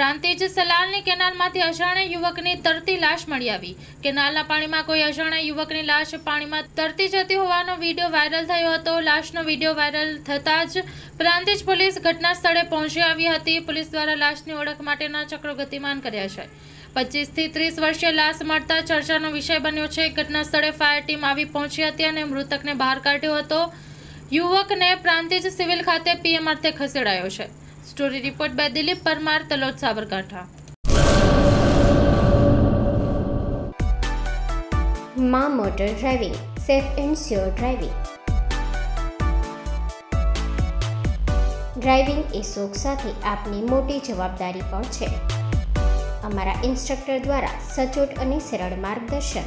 પ્રાંતિજ સલાલની કેનાલમાંથી અજાણે યુવકની તરતી લાશ મળી આવી. કેનાલના પાણીમાં કોઈ અજાણ્યા યુવકની લાશ પાણીમાં તરતી જતી હોવાનો વીડિયો વાયરલ થયો હતો. લાશનો વીડિયો વાયરલ થતાં જ પ્રાંતિજ પોલીસ ઘટના સ્થળે પહોંચી આવી હતી. પોલીસ દ્વારા લાશની ઓળખ માટેના ચક્રો ગતિમાન કર્યા છે. પચીસથી ત્રીસ વર્ષીય લાશ મળતા ચર્ચાનો વિષય બન્યો છે. ઘટના સ્થળે ફાયર ટીમ આવી પહોંચી હતી અને મૃતકને બહાર કાઢ્યો હતો. યુવકને પ્રાંતિજ સિવિલ ખાતે પીએમ અર્થે ખસેડાયો છે. Story report by Dilip Parmar, Talod Sabarkantha. માં motor driving, safe and sure driving. Driving એ શોખ સાથે આપની મોટી જવાબદારી પણ છે. અમારા ઇન્સ્ટ્રક્ટર દ્વારા સચોટ અને સરળ માર્ગદર્શન.